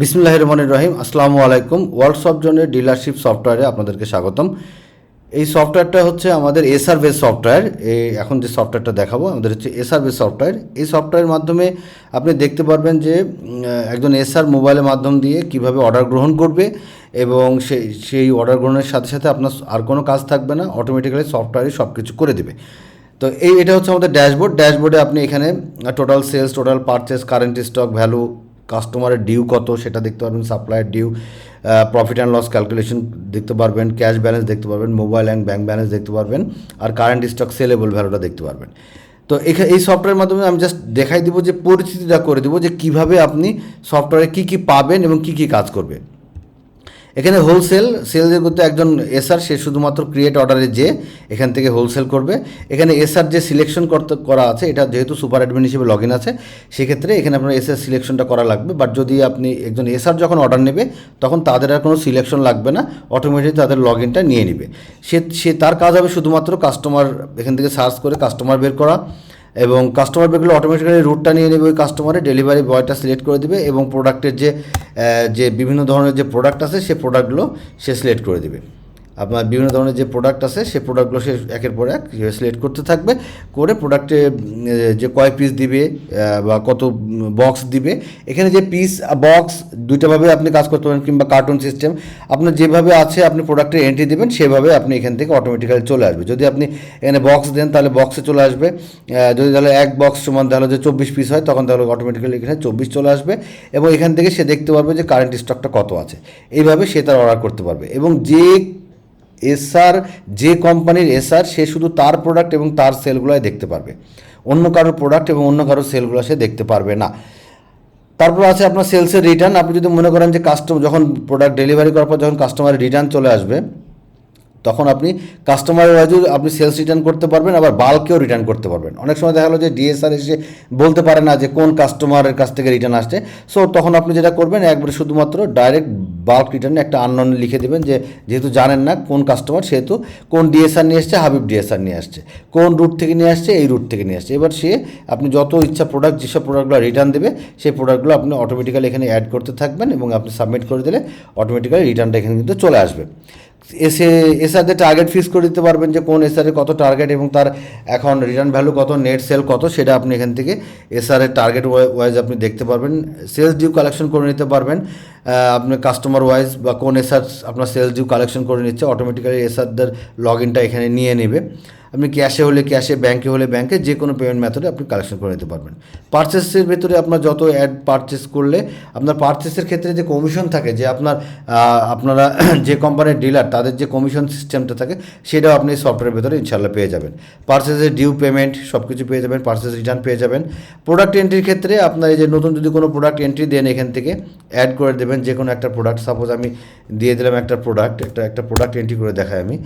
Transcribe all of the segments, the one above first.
বিসমুল্লাহ রহমান রহিম আসসালামু আলাইকুম। ওয়ার্ল্ড সফট জোনের ডিলারশিপ সফটওয়্যারে আপনাদেরকে স্বাগতম। এই সফটওয়্যারটা হচ্ছে আমাদের এসআর বেস সফটওয়্যার এই এখন যে সফটওয়্যারটা দেখাবো, আমাদের হচ্ছে এসআর বেস সফটওয়্যার এই সফটওয়্যারের মাধ্যমে আপনি দেখতে পারবেন যে একজন এসআর মোবাইলের মাধ্যম দিয়ে কীভাবে অর্ডার গ্রহণ করবে এবং সেই সেই অর্ডার গ্রহণের সাথে সাথে আপনার আর কোনো কাজ থাকবে না। অটোমেটিক্যালি সফটওয়্যারই সব কিছু করে দেবে। তো এই, এটা হচ্ছে আমাদের ড্যাশবোর্ড। ড্যাশবোর্ডে আপনি এখানে total sales total purchase current stock value কাস্টমারের ডিউ কত সেটা দেখতে পারবেন, সাপ্লাইয়ের due profit and loss calculation দেখতে পারবেন ক্যাশ ব্যালেন্স দেখতে পারবেন মোবাইল অ্যান্ড ব্যাঙ্ক ব্যালেন্স দেখতে পারবেন, আর কারেন্ট স্টক সেলেবল ভ্যালুটা দেখতে পারবেন। তো এখানে এই সফটওয়্যারের মাধ্যমে আমি জাস্ট দেখাই দিব যে পরিস্থিতিটা করে দেবো যে কীভাবে আপনি সফটওয়্যারে কী কী পাবেন এবং কী কী কাজ করবে। এখানে হোলসেল সেলসের করতে একজন এসআর সে শুধুমাত্র ক্রিয়েট অর্ডারে যে এখান থেকে হোলসেল করবে। এখানে এসআর যে সিলেকশন করতে, করা আছে, এটা যেহেতু সুপার অ্যাডমিন হিসেবে লগ ইন আছে, সেক্ষেত্রে এখানে আপনার এসআর সিলেকশনটা করা লাগবে। বাট যদি আপনি একজন এসআর যখন অর্ডার নেবে, তখন তাদের আর কোনো সিলেকশন লাগবে না। অটোমেটিক তাদের লগ ইনটা নিয়ে নেবে। সে সে তার কাজ হবে শুধুমাত্র কাস্টমার এখান থেকে সার্চ করে কাস্টমার বের করা। এবং কাস্টমার বেগুলো অটোমেটিক্যালি রুটটা নিয়ে নেবে ওই কাস্টমারে ডেলিভারি বয়টা সিলেক্ট করে দেবে এবং প্রোডাক্টের যে যে বিভিন্ন ধরনের যে প্রোডাক্ট আছে, সে প্রোডাক্টগুলো সে সিলেক্ট করে দেবে। আপনার বিভিন্ন ধরনের যে প্রোডাক্ট আছে সেই প্রোডাক্টগুলো সে একের পর এক সিলেক্ট করতে থাকবে, করে প্রোডাক্টে যে কয় পিস দিবে বা কত বক্স দিবে, এখানে যে পিস বক্স দুইটাভাবে আপনি কাজ করতে পারেন, কিংবা কার্টুন সিস্টেম আপনার যেভাবে আছে, আপনি প্রোডাক্টের এন্ট্রি দেবেন, সেভাবে আপনি এখান থেকে অটোমেটিক্যালি চলে আসবে। যদি আপনি এখানে বক্স দেন, তাহলে বক্সে চলে আসবে। যদি তাহলে এক বক্স সমান তাহলে যে চব্বিশ পিস হয়, তখন তাহলে অটোমেটিক্যালি এখানে চব্বিশ চলে আসবে এবং এখান থেকে সে দেখতে পারবে যে কারেন্ট স্টকটা কত আছে। এইভাবে সে তার অর্ডার করতে পারবে এবং যে এসআর, যে কোম্পানির এসআর, সে শুধু তার প্রোডাক্ট এবং তার সেলগুলোই দেখতে পারবে। অন্য কারোর প্রোডাক্ট এবং অন্য কারোর সেলগুলো সে দেখতে পারবে না। তারপর আছে আপনার সেলসের রিটার্ন আপনি যদি মনে করেন যে কাস্টমার যখন প্রোডাক্ট ডেলিভারি করার পর যখন কাস্টমারের রিটার্ন চলে আসবে তখন আপনি কাস্টমারের ওয়াইজও আপনি সেলস রিটার্ন করতে পারবেন, আবার বাল্কেও রিটার্ন করতে পারবেন। অনেক সময় দেখা গেলো যে ডিএসআর এসে বলতে পারে না যে কোন কাস্টমারের কাছ থেকে রিটার্ন আসছে। সো তখন আপনি যেটা করবেন, একবারে শুধুমাত্র ডাইরেক্ট বাল্ক রিটার্নে একটা আননোন লিখে দেবেন যে, যেহেতু জানেন না কোন কাস্টমার সেহেতু কোন ডিএসআর নিয়ে আসছে হাবিব ডিএসআর নিয়ে আসছে। কোন রুট থেকে নিয়ে আসছে, এই রুট থেকে নিয়ে আসছে। এবার সে, আপনি যত ইচ্ছা প্রোডাক্ট যেসব প্রোডাক্টগুলো রিটার্ন দেবে, সেই প্রোডাক্টগুলো আপনি অটোমেটিক্যালি এখানে অ্যাড করতে থাকবেন এবং আপনি সাবমিট করে দিলে অটোমেটিক্যালি রিটার্নটা এখানে কিন্তু চলে আসবে। এসে এসআরদের টার্গেট ফিক্স করে দিতে পারবেন যে কোন এসআরের কত টার্গেট এবং তার এখন রিটার্ন ভ্যালু কত নেট সেল কত, সেটা আপনি এখান থেকে এসআরের টার্গেট ওয়াইজ আপনি দেখতে পারবেন। সেলস ডিউ কালেকশন করে নিতে পারবেন। আপনি কাস্টমার ওয়াইজ বা কোন এসআর আপনার সেলস ডিউ কালেকশন করে নিচ্ছে অটোমেটিক্যালি এসআরদের লগ ইনটা এখানে নিয়ে নেবে। আপনি ক্যাশে হলে ক্যাশে ব্যাংকে হলে ব্যাংকে যে কোনো পেমেন্ট মেথডে আপনি কালেকশন করে নিতে পারবেন। পারচেসের ভেতরে আপনার যত অ্যাড পারচেস করলে আপনার পারচেসের ক্ষেত্রে যে কমিশন থাকে, যে আপনার আপনারা যে কোম্পানির ডিলার তাদের যে কমিশন সিস্টেমটা থাকে, সেটাও আপনি সফটওয়্যারের ভেতরে ইনশাল্লাহ পেয়ে যাবেন। পারচেসের ডিউ পেমেন্ট সব কিছু পেয়ে যাবেন পারচেস রিটার্ন পেয়ে যাবেন। প্রোডাক্ট এন্ট্রির ক্ষেত্রে আপনার এই যে নতুন যদি কোনো প্রোডাক্ট এন্ট্রি দেন এখান থেকে অ্যাড করে দেবেন যে কোনো একটা প্রোডাক্ট সাপোজ আমি দিয়ে দিলাম একটা প্রোডাক্ট একটা একটা প্রোডাক্ট এন্ট্রি করে দেখাই আমি।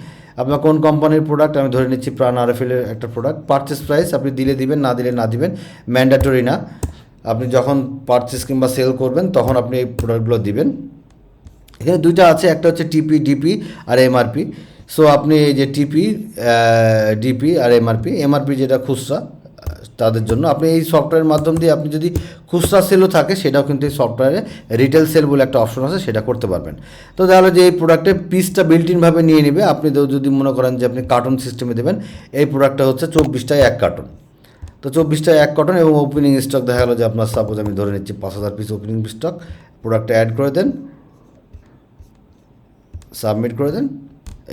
আপনার কোন কোম্পানির প্রোডাক্ট আমি ধরে নিচ্ছি প্রাণ আরএফএলের একটা প্রোডাক্ট পারচেস প্রাইস আপনি দিলে দিবেন, না দিলে না দিবেন ম্যান্ডেটরি না। আপনি যখন পারচেস কিংবা সেল করবেন, তখন আপনি এই প্রোডাক্টগুলো দিবেন। এখানে দুইটা আছে, একটা হচ্ছে টিপি ডিপি আর এমআরপি সো আপনি এই যে টিপি ডিপি আর এমআরপি এমআরপি যেটা খুচরা তাদের জন্য। আপনি এই সফটওয়্যারের মাধ্যম দিয়ে আপনি যদি খুচরা সেলও থাকে, সেটাও কিন্তু এই সফটওয়্যারে রিটেল সেল বলে একটা অপশন আছে, সেটা করতে পারবেন। তো তাহলে যে এই প্রোডাক্টের পিসটা বিল্ট ইনভাবে নিয়ে নেবে, আপনি যদি মনে করেন যে আপনি কার্টুন সিস্টেমে দেবেন, এই প্রোডাক্টটা হচ্ছে চব্বিশটায় এক কার্টুন তো চব্বিশটায় এক কটন এবং ওপেনিং স্টক দেখা গেলো যে আপনার সাপোজ আমি ধরে নিচ্ছি পাঁচ হাজার পিস ওপেনিং স্টক প্রোডাক্টটা অ্যাড করে দেন সাবমিট করে দেন,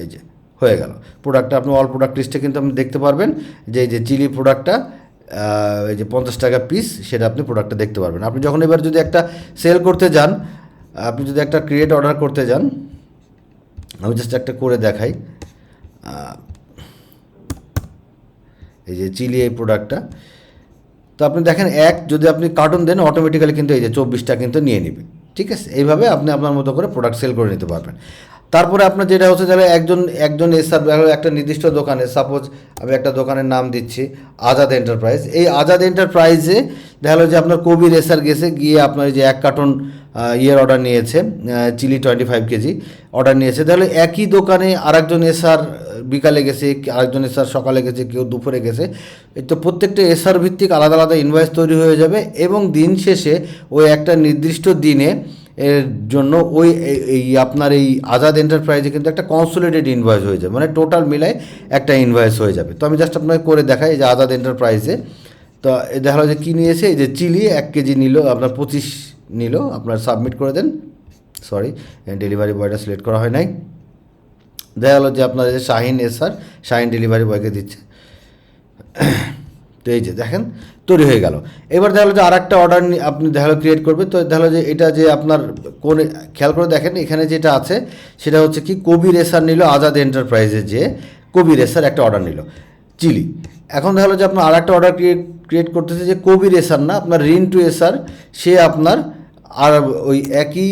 এই যে, হয়ে গেল। প্রোডাক্টটা আপনি অল প্রোডাক্ট লিস্টে কিন্তু আপনি দেখতে পারবেন যে এই যে চিলি প্রোডাক্টটা এই যে পঞ্চাশ টাকা পিস সেটা আপনি প্রোডাক্টটা দেখতে পারবেন। আপনি যখন এবার যদি একটা সেল করতে যান, আপনি যদি একটা ক্রিয়েট অর্ডার করতে যান, আমি জাস্ট একটা করে দেখাই। এই যে চিলি এই প্রোডাক্টটা তো আপনি দেখেন, এক, যদি আপনি কার্টুন দেন অটোমেটিক্যালি কিন্তু এই যে চব্বিশটা কিন্তু নিয়ে নেবে। ঠিক আছে? এইভাবে আপনি আপনার মতো করে প্রোডাক্ট সেল করে নিতে পারবেন। তারপরে আপনার যেটা হচ্ছে তাহলে একজন একজন এসআর একটা নির্দিষ্ট দোকানে সাপোজ আমি একটা দোকানের নাম দিচ্ছি, আজাদ এন্টারপ্রাইজ এই আজাদ এন্টারপ্রাইজে দেখা যে আপনার কবির এসআর গেছে, গিয়ে আপনার যে এক কার্টন ইয়ের অর্ডার নিয়েছে chilli twenty five KG order নিয়েছে। তাহলে একই দোকানে আরেকজন এসআর বিকালে গেছে, আরেকজন এসআর সকালে গেছে, কেউ দুপুরে গেছে। তো প্রত্যেকটা এসআর ভিত্তিক আলাদা আলাদা ইনভয়েস তৈরি হয়ে যাবে এবং দিন শেষে ওই একটা নির্দিষ্ট দিনে এর জন্য ওই, এই- আপনার এই আজাদ এন্টারপ্রাইজে কিন্তু একটা কনসোলিডেড ইনভয়েস হয়ে যাবে। মানে টোটাল মিলায় একটা ইনভয়েস হয়ে যাবে। তো আমি জাস্ট আপনাকে করে দেখাই যে আজাদ এন্টারপ্রাইজে তো দেখা যে কী নিয়েছে? এই যে চিলি এক কেজি নিল, আপনার পঁচিশ নিল, আপনার সাবমিট করে দেন। সরি ডেলিভারি বয়টা সিলেক্ট করা হয় নাই। দেখা গেলো যে আপনার যে শাহিন এসআর শাহিন ডেলিভারি বয়কে দিচ্ছে। তো এই যে দেখেন, তৈরি হয়ে গেল। এবার দেখা যে আর একটা অর্ডার আপনি দেখা ক্রিয়েট করবে। তো দেখা যে এটা যে আপনার কোন খেয়াল করে দেখেন, এখানে যেটা আছে, সেটা হচ্ছে কি কবির এসার নিল আজাদ এন্টারপ্রাইজে যে কবির এসার একটা অর্ডার নিল, চিলি। এখন দেখা যে আপনার আর একটা অর্ডার ক্রিয়েট ক্রিয়েট করতেছে যে কবির এসার না, আপনার রিন টু এসার সে আপনার আর ওই একই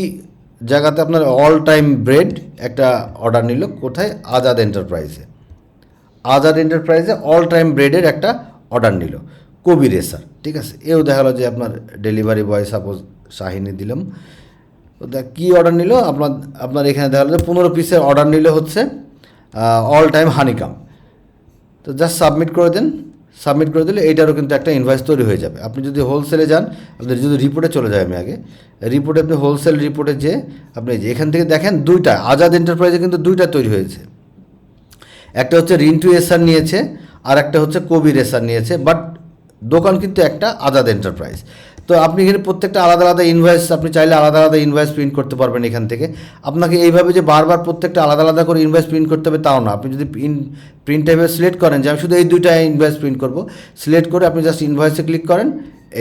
জায়গাতে আপনার অল টাইম ব্রেড একটা অর্ডার নিল কোথায়? আজাদ এন্টারপ্রাইজে আজাদ এন্টারপ্রাইজে অল টাইম ব্রেডের একটা অর্ডার নিল। কবির এসার, ঠিক আছে? এও দেখা গেলো যে আপনার ডেলিভারি বয় সাপোজ শাহিনী দিলাম। দেখ, কী অর্ডার নিল? আপনার আপনার এখানে দেখা গেলো যে পনেরো পিসের অর্ডার নিল হচ্ছে অল টাইম হানিকাম তো জাস্ট সাবমিট করে দেন। সাবমিট করে দিলে এইটারও কিন্তু একটা ইনভয়েস তৈরি হয়ে যাবে। আপনি যদি হোলসেলে যান, আপনি যদি রিপোর্টে চলে যায় আমি আগে। রিপোর্টে আপনি হোলসেল রিপোর্টে যে, আপনি যে, এখান থেকে দেখেন দুইটা আজাদ এন্টারপ্রাইজে কিন্তু দুইটা তৈরি হয়েছে। একটা হচ্ছে রিন্টু এসার নিয়েছে আর একটা হচ্ছে কবি রেসার নিয়েছে বাট দোকান কিন্তু একটা আজাদ এন্টারপ্রাইজ তো আপনি এখানে প্রত্যেকটা আলাদা আলাদা ইনভয়েস আপনি চাইলে আলাদা আলাদা ইনভয়েস প্রিন্ট করতে পারবেন এখান থেকে। আপনাকে এইভাবে যে বারবার প্রত্যেকটা আলাদা আলাদা করে ইনভয়েস প্রিন্ট করতে হবে তাও না। আপনি যদি প্রিন্ট টাইপের সিলেক্ট করেন যে আমি শুধু এই দুইটা ইনভয়েস প্রিন্ট করব সিলেক্ট করে আপনি জাস্ট ইনভয়েসে ক্লিক করেন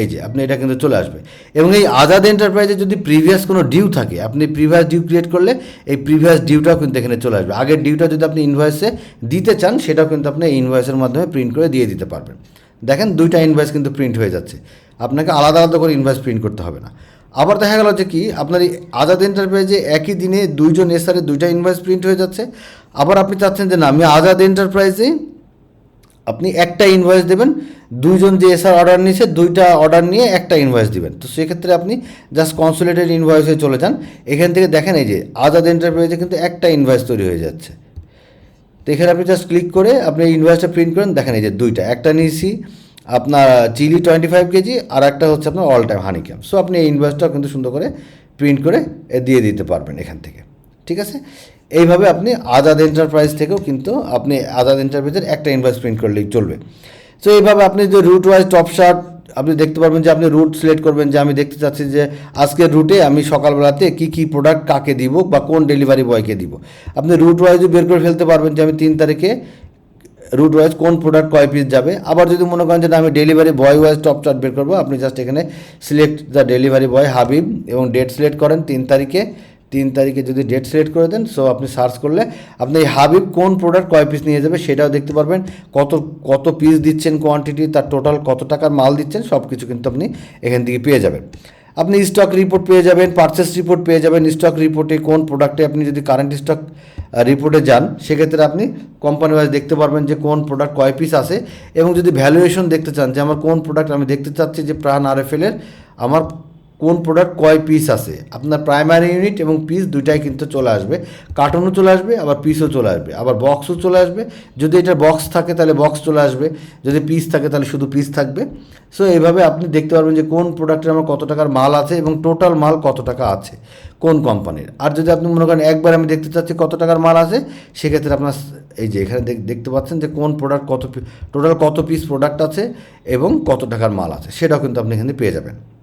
এই যে, আপনি এটা কিন্তু চলে আসবে। এবং এই আজাদ এন্টারপ্রাইজে যদি প্রিভিয়াস কোনো ডিউ থাকে, আপনি প্রিভিয়াস ডিউ ক্রিয়েট করলে এই প্রিভিয়াস ডিউটাও কিন্তু এখানে চলে আসবে। আগের ডিউটা যদি আপনি ইনভয়েসে দিতে চান, সেটাও কিন্তু আপনি এই ইনভয়েসের মাধ্যমে প্রিন্ট করে দিয়ে দিতে পারবেন। দেখেন দুইটা ইনভয়েস কিন্তু প্রিন্ট হয়ে যাচ্ছে। আপনাকে আলাদা আলাদা করে ইনভয়েস প্রিন্ট করতে হবে না। আবার দেখা গেল যে কি, আপনার এই আজাদ এন্টারপ্রাইজে একই দিনে দুইজন এসআরে দুইটা ইনভয়েস প্রিন্ট হয়ে যাচ্ছে। আবার আপনি চাচ্ছেন যে না, আমি আজাদ এন্টারপ্রাইজে আপনি একটা ইনভয়েস দেবেন, দুইজন যে এসআর অর্ডার নিয়েছে দুইটা অর্ডার নিয়ে একটা ইনভয়েস দিবেন। তো সেক্ষেত্রে আপনি জাস্ট কনসোলেটেড ইনভয়েসে চলে যান। এখান থেকে দেখেন এই যে আজাদ এন্টারপ্রাইজে কিন্তু একটা ইনভয়েস তৈরি হয়ে যাচ্ছে। তো এখানে আপনি জাস্ট ক্লিক করে আপনি ইনভয়েসটা প্রিন্ট করেন, দেখেন এই যে দুইটা, একটা নিয়েছি, আপনার চিলি টোয়েন্টি ফাইভ কেজি, আর একটা হচ্ছে আপনার all time honey camp so আপনি এই ইনভয়েসটাও কিন্তু সুন্দর করে প্রিন্ট করে দিয়ে দিতে পারবেন এখান থেকে। ঠিক আছে? এইভাবে আপনি আজাদ এন্টারপ্রাইজ থেকেও কিন্তু আপনি আজাদ এন্টারপ্রাইজের একটা ইনভয়েস প্রিন্ট করলেই চলবে। সো এইভাবে আপনি যে রুট ওয়াইজ টপ শার্ট আপনি দেখতে পারবেন যে আপনি রুট সিলেক্ট করবেন, যে আমি দেখতে চাচ্ছি যে আজকের রুটে আমি সকালবেলাতে কী কী প্রোডাক্ট কাকে দিব বা কোন ডেলিভারি বয়কে দিব। আপনি রুট ওয়াইজও বের করে ফেলতে পারবেন যে আমি তিন তারিখে রুট ওয়াইজ কোন প্রোডাক্ট কয় পিস যাবে। আবার যদি মনে করেন যে আমি delivery boy wise top chart বের করব, আপনি জাস্ট এখানে select the delivery boy Habib এবং ডেট সিলেক্ট করেন, তিন তারিখে তিন তারিখে যদি ডেট সিলেক্ট করে দেন সো আপনি সার্চ করলে আপনি এই হাবিব কোন প্রোডাক্ট কয় পিস নিয়ে যাবে সেটাও দেখতে পারবেন। কত কত পিস দিচ্ছেন কোয়ান্টিটি তার টোটাল কত টাকার মাল দিচ্ছেন সব কিছু কিন্তু আপনি এখান থেকে পেয়ে যাবেন। আপনি স্টক রিপোর্ট পেয়ে যাবেন পারচেস রিপোর্ট পেয়ে যাবেন স্টক রিপোর্টে কোন প্রোডাক্টে আপনি যদি কারেন্ট স্টক রিপোর্টে যান, সেক্ষেত্রে আপনি কোম্পানি ওয়াইজ দেখতে পারবেন যে কোন প্রোডাক্ট কয় পিস আছে এবং যদি ভ্যালুয়েশন দেখতে চান যে আমার কোন প্রোডাক্ট আমি দেখতে চাচ্ছি যে প্রাণ আর এর, আমার কোন প্রোডাক্ট কয় পিস আছে? আপনার প্রাইমারি ইউনিট এবং পিস দুইটাই কিন্তু চলে আসবে। কার্টনও চলে আসবে, আবার পিসও চলে আসবে। আবার বক্সও চলে আসবে। যদি এটা বক্স থাকে তাহলে বক্স চলে আসবে। যদি পিস থাকে তাহলে শুধু পিস থাকবে। সো এইভাবে আপনি দেখতে পারবেন যে কোন প্রোডাক্টের আমার কত টাকার মাল আছে এবং টোটাল মাল কত টাকা আছে কোন কোম্পানির আর যদি আপনি মনে করেন একবার আমি দেখতে চাচ্ছি কত টাকার মাল আছে, সেক্ষেত্রে আপনার এই যে এখানে দেখ- দেখতে পাচ্ছেন যে কোন প্রোডাক্ট কত টোটাল কত পিস প্রোডাক্ট আছে এবং কত টাকার মাল আছে। সেটাও কিন্তু আপনি এখানে পেয়ে যাবেন।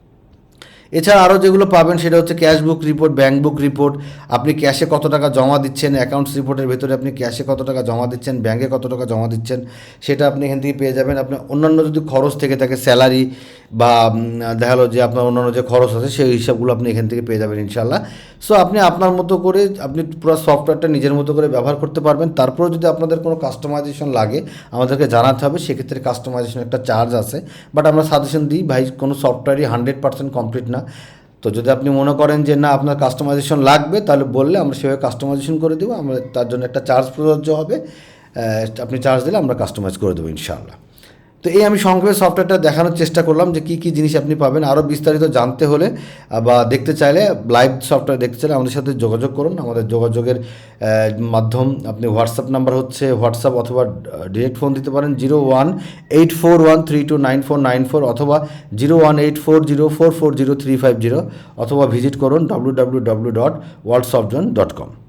এছাড়া আরও যেগুলো পাবেন সেটা হচ্ছে cash book report bank book report আপনি ক্যাশে কত টাকা জমা দিচ্ছেন অ্যাকাউন্টস রিপোর্টের ভেতরে আপনি ক্যাশে কত টাকা জমা দিচ্ছেন ব্যাঙ্কে কত টাকা জমা দিচ্ছেন, সেটা আপনি এখান থেকে পেয়ে যাবেন। আপনি অন্যান্য যদি খরচ থেকে থাকে স্যালারি বা দেখা যে আপনার অন্যান্য যে খরচ আছে, সেই হিসাবগুলো আপনি এখান থেকে পেয়ে যাবেন ইনশাল্লাহ সো আপনি আপনার মতো করে, আপনি পুরো সফটওয়্যারটা নিজের মতো করে ব্যবহার করতে পারবেন। তারপরেও যদি আপনাদের কোনো কাস্টমাইজেশন লাগে, আমাদেরকে জানাতে হবে, সেক্ষেত্রে কাস্টমাইজেশন একটা চার্জ আছে। বাট আমরা সাজেশন দিই, ভাই, কোনো সফটওয়্যারই হান্ড্রেড পার্সেন্ট কমপ্লিট না। তো যদি আপনি মনে করেন যে না, আপনার কাস্টমাইজেশন লাগবে, তাহলে বললে আমরা সেভাবে কাস্টমাইজেশন করে দেবো। আমরা তার জন্য একটা চার্জ প্রযোজ্য হবে। আপনি চার্জ দিলে আমরা কাস্টমাইজ করে দেবো, ইনশাআল্লাহ। তো এই আমি সংক্ষেপে সফটওয়্যারটা দেখানোর চেষ্টা করলাম যে কী কী জিনিস আপনি পাবেন। আরও বিস্তারিত জানতে হলে বা দেখতে চাইলে লাইভ সফটওয়্যার দেখতে চাইলে আমাদের সাথে যোগাযোগ করুন। আমাদের যোগাযোগের মাধ্যম আপনি হোয়াটসঅ্যাপ নাম্বার হচ্ছে হোয়াটসঅ্যাপ অথবা ডিরেক্ট ফোন দিতে পারেন zero one eight four one three two nine four nine four অথবা zero one eight four zero four four zero three five zero অথবা ভিজিট করুন W W W dot world dot com